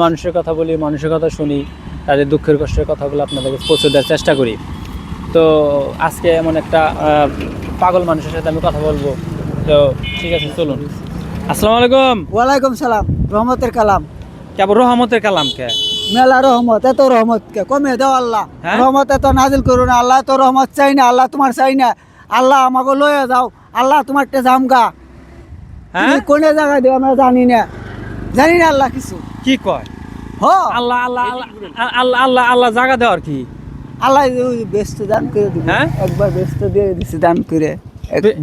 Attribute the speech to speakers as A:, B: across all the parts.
A: মানুষের কথা বলি মানুষের কথা শুনি তাদের দুঃখের কষ্টের কথাগুলো আপনাদেরকে পৌঁছে দেওয়ার চেষ্টা করি। তো আজকে এমন একটা পাগল মানুষের সাথে আমি কথা বলব। তো ঠিক আছে চলুন। আসসালামু আলাইকুম।
B: ওয়ালাইকুম সালাম রহমতের কালাম।
A: কেবল রহমতের কালাম কে
B: মেলা রহমত এত রহমত কে কমে দাও আল্লাহ।
A: হ্যাঁ?
B: রহমত এত নাজিল করুন আল্লাহ তো রহমত চাই না আল্লাহ তোমার চাই না। আল্লাহ আমাকে লয়ে যাও আল্লাহ তোমার তে জামগা।
A: হ্যাঁ?
B: কোনে জায়গায় দিও আমরা জানি না। জানি না আল্লাহ কিছু।
A: কি কয়?
B: হ।
A: আল্লাহ আল্লাহ আল্লাহ আল্লাহ আল্লাহ আল্লাহ জায়গা দেওয়ার কি?
B: আল্লাহ ব্যস্ত দান করে দিবে।
A: হ্যাঁ?
B: একবার ব্যস্ত দিয়ে দিছে দান করে।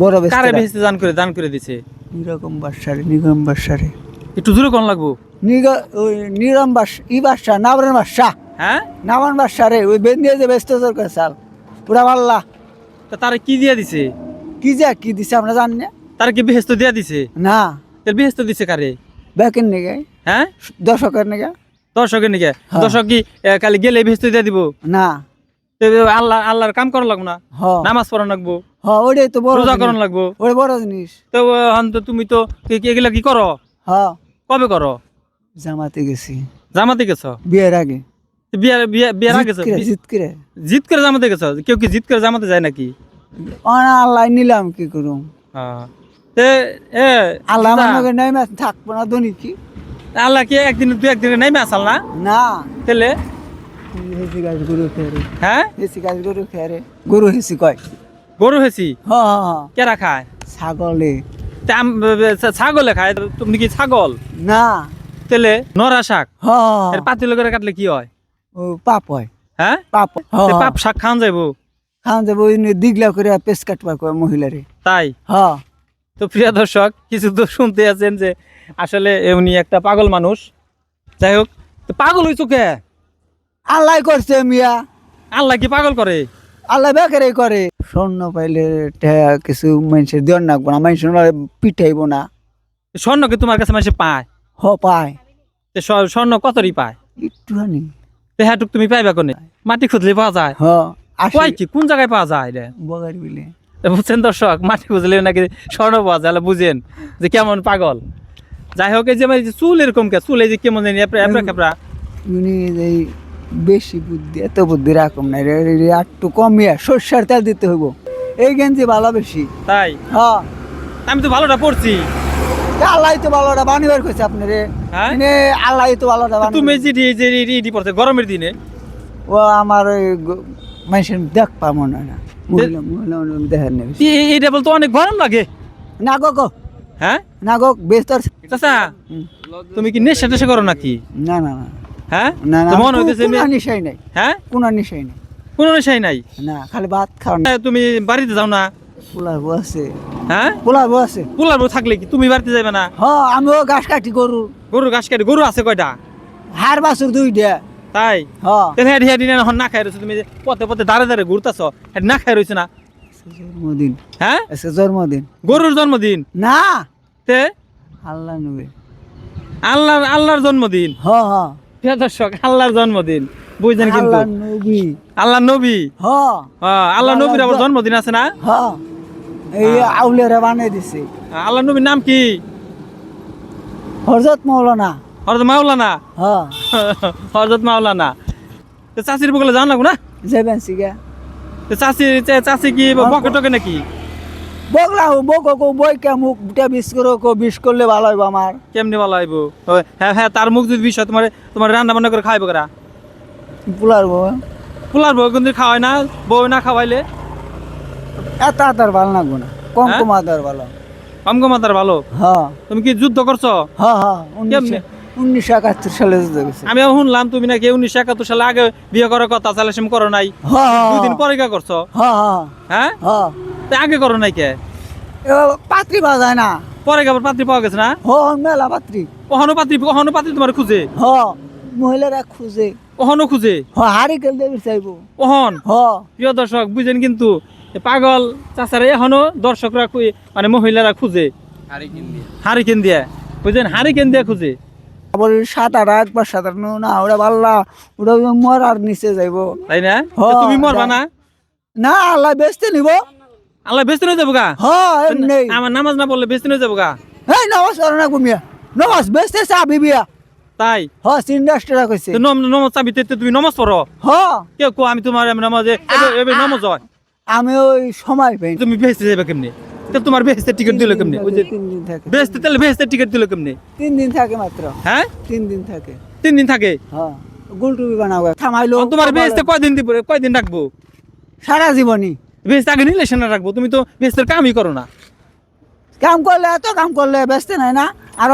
B: বড় ব্যস্ত
A: কারে বেহেস্তে দান করে দান করে দিছে?
B: নিরকম বাসারে নিগম বাসারে
A: একটু জোরে কোন লাগবো?
B: নিগ ওই নিরম বাস ই বাসা নাবরান বাসা
A: হ্যাঁ?
B: নামান বাসারে ওই বেঁধে যে ব্যস্ত দরকার সাল পুরা আল্লাহ
A: তা তারে কি দিয়া দিছে?
B: কি যে কি দিছে আমরা জানি না।
A: তার কি বেহেস্ত দিয়া দিছে?
B: না।
A: তার বেহেস্ত দিছে কারে?
B: ব্যাকের নেগে
A: হ্যাঁ?
B: দর্শকের নেগে
A: দর্শকের নাকি?
B: হ্যাঁ।
A: দর্শক কি কালি গেলে বেহেস্ত দিয়া দিব?
B: না।
A: আল্লাহ আল্লাহর কাম করা লাগবো না? নামাজ পড়া লাগবো?
B: হ ওটাই তো বড়
A: রোজা লাগবো?
B: ওটা বড় জিনিস।
A: তো তুমি তো এগুলা কি করো?
B: হ।
A: কবে করো?
B: জামাতে গেছি।
A: জামাতে গেছ?
B: বিয়ের আগে।
A: বিয়ার বিয়া- বিয়ার আগে
B: জিত করে, জিত করে?
A: জামাতে গেছ? কেউ কি জিত করে জামাতে যায় নাকি?
B: আল্লাহ নিলাম কি করুম?
A: হ্যাঁ। এ
B: আল্লাহ থাকব না দনি কি?
A: আল্লাহ কি একদিন দু একদিন নাইমে আসাল না?
B: না।
A: তেলে
B: হেসি গাছ গরু খেয়ে
A: হ্যাঁ?
B: হেসি গাছ গরু খেয়ে গরু হেসি কয়?
A: গরু হেছি
B: হ হ, হ।
A: কেরা খায়?
B: ছাগলে।
A: ছাগলে খায়? তুমি কি ছাগল?
B: না।
A: তেলে নরা শাক?
B: হ হ, হ।
A: পাতি করে কাটলে কি হয়?
B: ও পাপ হয়।
A: হ্যাঁ?
B: পাপ
A: পাপ শাক খান যাইবো?
B: খান যাব দিগলা করে পেস কাটবার করে মহিলারে।
A: তাই?
B: হ।
A: তো প্রিয় দর্শক কিছু তো শুনতে আছেন যে আসলে উনি একটা পাগল মানুষ। যাই হোক তো পাগল হইছো কে?
B: আল্লাহ করছে মিয়া।
A: আল্লাহ কি পাগল করে?
B: আল্লাহ বেকারে করে। স্বর্ণ পাইলে কিছু মানুষের দেওয়ার নাকবো না মানুষের পিঠাইব না।
A: স্বর্ণ কি তোমার কাছে মানুষে পায়?
B: হ পায়।
A: স্বর্ণ কতরই পায়?
B: একটুখানি।
A: তো হ্যাটুক তুমি পাইবা কোনে? মাটি খুঁজলে পাওয়া যায়।
B: হ
A: কয় কি কোন জায়গায় পাওয়া যায় রে?
B: বগার
A: বুঝছেন দর্শক মাটি খুঁজলে নাকি স্বর্ণ পাওয়া যায় বুঝেন যে কেমন পাগল। যাই হোক এই যে আমার চুল এরকম কে? চুল এই যে কেমন জানি এবড়া খেবড়া
B: উনি এই বেশি বুদ্ধি এত বুদ্ধি রাখুন না রে রে, একটু কমিয়া সর্ষার তেল দিতে হইব। এই গেঞ্জি ভালো বেশি।
A: তাই?
B: হ্যাঁ।
A: আমি তো ভালোটা পড়ছি
B: আল্লাহ তো ভালোটা বানিবার কইছে আপনি রে
A: হ্যাঁ?
B: মানে আল্লাহ তো ভালোটা
A: তুমি যে যে- যে পড়ছে গরমের দিনে?
B: ও আমার ওই মানুষের দেখ পা মনে হয় না। দেখেন নেবে
A: এই- এইটা অনেক গরম লাগে।
B: না গো
A: হ্যাঁ?
B: না গো বেস্তর
A: চাচা তুমি কি নেশা টেশা করো নাকি?
B: না না না।
A: হ্যাঁ?
B: না
A: মনে হইতেছে
B: নাই।
A: হ্যাঁ?
B: কোনো নিশাই নাই।
A: কোনো নেশাই নাই?
B: না খালি ভাত খাও না
A: হ্যাঁ, তুমি বাড়িতে যাও না।
B: পোলার বউ আছে।
A: হ্যাঁ?
B: পোলার বউ আছে।
A: পোলার বউ থাকলে কি তুমি বাড়িতে যাবে না?
B: আমিও ঘাস কাটি গরু।
A: গরু ঘাস কাটি গরু আছে কয়টা?
B: হার বাছুর দুই ডে
A: তাই?
B: হ।
A: তাহলে হ্যাঁ হ্যাঁ এখন না খাই রয়েছে তুমি পথে পথে দাঁড়ে দাঁড়ে ঘুরতেছ হ্যাঁ না খাই রয়েছে না?
B: জন্মদিন।
A: হ্যাঁ?
B: জন্মদিন।
A: গরুর জন্মদিন?
B: না।
A: তে?
B: আল্লাহ নবে।
A: আল্লাহ আল্লাহর জন্মদিন?
B: হ হ।
A: প্রিয় দর্শক আল্লাহর জন্মদিন। বুঝলেন কিন্তু?
B: আল্লাহ নবী।
A: আল্লাহ নবী?
B: হ।
A: হ্যাঁ, আল্লাহ নবীর আবার জন্মদিন আছে না?
B: হ। এই বানিয়ে দিছে।
A: আল্লাহ নবীর নাম কি?
B: হরজত মৌলানা
A: হরজত মাওলানা?
B: হ।
A: হরজত মাওলানা। তো বগলে লাগবো না?
B: যাবেন সিগা
A: তো চাষি চা- চাষি কি বকে টকে নাকি?
B: বগলা বক কো বই কে মুখ বুটা বিষ করো কো বিষ করলে ভালো হইব আমার।
A: কেমনি ভালো হইব? হ্যাঁ হ্যাঁ তার মুখ যদি বিষয় তোমার তোমার রান্না বান্না করে খাওয়াইবো করা?
B: পোলার বউ।
A: পোলার বউ কিন্তু খাওয়াই না বউ না খাওয়াইলে?
B: এত আতার ভালো না কম
A: হ্যাঁ?
B: কম আতার ভালো।
A: কম কম তার ভালো?
B: হ
A: তুমি কি যুদ্ধ করছ?
B: হ হ
A: কেমনে?
B: উনিশশো একাত্তর সালে
A: আমি শুনলাম তুমি নাকি উনিশশো একাত্তর সালে আগে বিয়ে করার কথা তাহলে সেম করো নাই।
B: হ
A: দুদিন পরে কে করছ? হ্যাঁ
B: হ
A: তা আগে করো নাই কে?
B: পাত্রী বাজায় না।
A: পরে আবার পাত্রী পাওয়া গেছে না?
B: হ মেলা পাত্রী।
A: কখনো পাত্রী কখনো পাত্রী তোমার খুঁজে?
B: হ মহিলারা খুঁজে।
A: কখনো খুঁজে?
B: হ হারি কেল দেবি চাইব।
A: কখন?
B: হ।
A: প্রিয় দর্শক বুঝেন কিন্তু পাগল চাচারা এখনও দর্শকরা মানে মহিলারা খুঁজে। হারিকেন দিয়ে। বুঝলেন হারিকেন দিয়ে খুঁজে।
B: আবার সাঁতার একবার সাঁতার নো না ওরা পাল্লা ওরা মরার নিচে যাইবো।
A: তাই না?
B: হ,
A: তুমি মরবা। না?
B: না আল্লাহ বেচতে নিব।
A: আল্লাহ বেস্ত নিয়ে যাব গা। আমার নামাজ না পড়লে বেস্ত নিয়ে যাব গা।
B: এই নমাজ না ঘুমিয়া। নমাজ বেচতে চা বিবিয়া
A: তাই?
B: হ ইন্ডাস্ট্রিটা কইছে।
A: নম- চাবিতে তুমি নমাজ পড়ো?
B: হ
A: কেউ কো আমি তোমার নামাজে এবে- নমাজ হয়?
B: আমি ওই সময় পাই।
A: তুমি বেহেস্তে যাবে কেমনি? তো তোমার বেহেস্তের টিকিট দিল কেমনি? ওই যে
B: তিন দিন থাকে।
A: বেহেস্তে তাহলে বেহেস্তের টিকিট দিল কেমনি?
B: তিন দিন থাকে মাত্র।
A: হ্যাঁ?
B: তিন দিন থাকে।
A: তিন দিন থাকে?
B: হ্যাঁ। গুলটুবি বানাবো থামাইলো
A: তোমার বেহেস্তে কয়দিন দিব কয়দিন রাখব?
B: সারা জীবনই।
A: বেহেস্তে আগে নিলে সেনা রাখব তুমি তো বেহেস্তের কামই করো না।
B: কাম করলে এত কাম করলে ব্যস্ত নাই না আর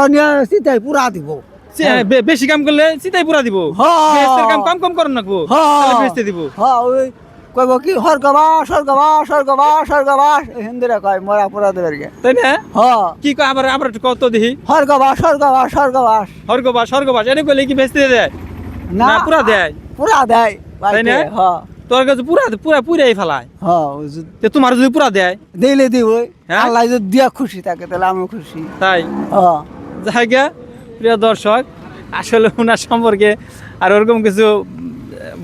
B: চিন্তায় পুরা দিব।
A: সে- বেশি কাম করলে চিতাই পুরা দিব।
B: হ্যাঁ।
A: বেহেস্তের কাম কম কম করো রাখব বেহেস্তে দিব।
B: হ্যাঁ ওই কইব কি স্বর্গবাস স্বর্গবাস স্বর্গবাস স্বর্গবাস হিন্দিরা কয় মরা পুরা দেবে
A: তাই না?
B: হ।
A: কি কয় আবার আবার কত দেখি।
B: স্বর্গবাস স্বর্গবাস স্বর্গবাস
A: স্বর্গবাস স্বর্গবাস এনে কইলে কি বেহেস্তে দেয়? না পুরা দেয়।
B: পুরা দেয়।
A: তাই না?
B: হ।
A: তোর কাছে পুরা পুরা পুরাই ফেলায়।
B: হ ওই যে
A: তো তোমার যদি পুরা দেয়?
B: দিলে দিব
A: হ্যাঁ?
B: আল্লাহ যদি দিয়া খুশি থাকে তাহলে আমি খুশি।
A: তাই?
B: হ।
A: জায়গা প্রিয় দর্শক আসলে ওনার সম্পর্কে আর ওরকম কিছু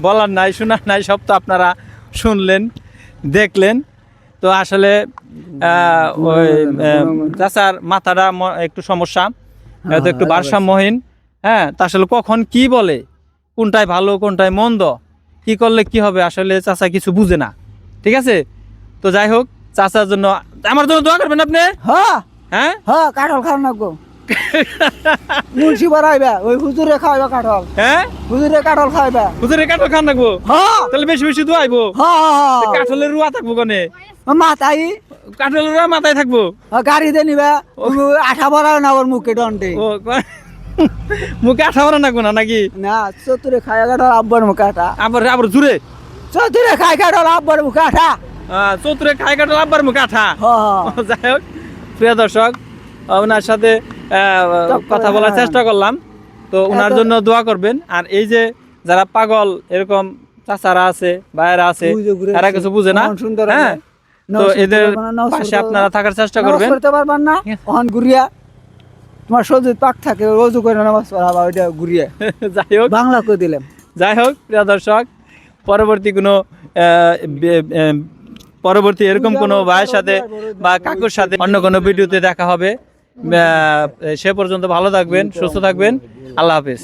A: বলার নাই শোনার নাই সব তো আপনারা শুনলেন দেখলেন। তো আসলে ওই চাচার মাথাটা একটু সমস্যা হয়তো একটু ভারসাম্যহীন। হ্যাঁ তা আসলে কখন কি বলে কোনটায় ভালো কোনটায় মন্দ কি করলে কি হবে? আসলে চাচা কিছু বুঝে না। ঠিক আছে? তো যাই হোক চাচার জন্য আমার জন্য দোয়া করবেন আপনি?
B: হ
A: হ্যাঁ?
B: হ কাঠল খাও না গো। মুন্সি বাড়াইবা ওই হুজুরে খাওয়াইবা কাঠল।
A: হ্যাঁ?
B: হুজুরে কাঠল খাওয়াইবা।
A: হুজুরে কাঠল খান রাখব
B: হ
A: তাহলে বেশি বেশি দোয়াইবো?
B: হ
A: কাঠলের রুয়া থাকব কনে? কাঠলের রুয়া মাথায় থাকব?
B: গাড়ি দিয়ে নিবা। আঠা ভরাও না ওর মুখে
A: ক- মুখে আঠা মারা নাকবো না নাকি?
B: না চতুরে আব্বার মুখে আঠা।
A: আবার আবার জুড়ে?
B: চতুরে আব্বার মুখে আঠা।
A: চতুরে খাই কাঠল আব্বার মুখে আঠা। যাই হোক প্রিয় দর্শক ওনার সাথে কথা বলার চেষ্টা করলাম। তো ওনার জন্য দোয়া করবেন। আর এই যে যারা পাগল এরকম চাচারা আছে ভাইয়েরা আছে তারা কিছু বুঝে না?
B: সুন্দর
A: হ্যাঁ? তো এদের
B: করবে না, নমস্কার
A: পাশে আপনারা থাকার চেষ্টা করবেন।
B: পারবেন না?
A: হ্যাঁ।
B: অহন তোমার সবজি পাক থাকে রোজু করে নামাজ পড়া বা ওইটা ঘুরিয়ে।
A: যাই হোক।
B: বাংলা করে দিলাম
A: যাই হোক প্রিয় দর্শক পরবর্তী কোনো পরবর্তী এরকম কোনো ভাইয়ের সাথে বা কাকুর সাথে অন্য কোনো ভিডিওতে দেখা হবে। সে পর্যন্ত ভালো থাকবেন সুস্থ থাকবেন। আল্লাহ হাফিজ।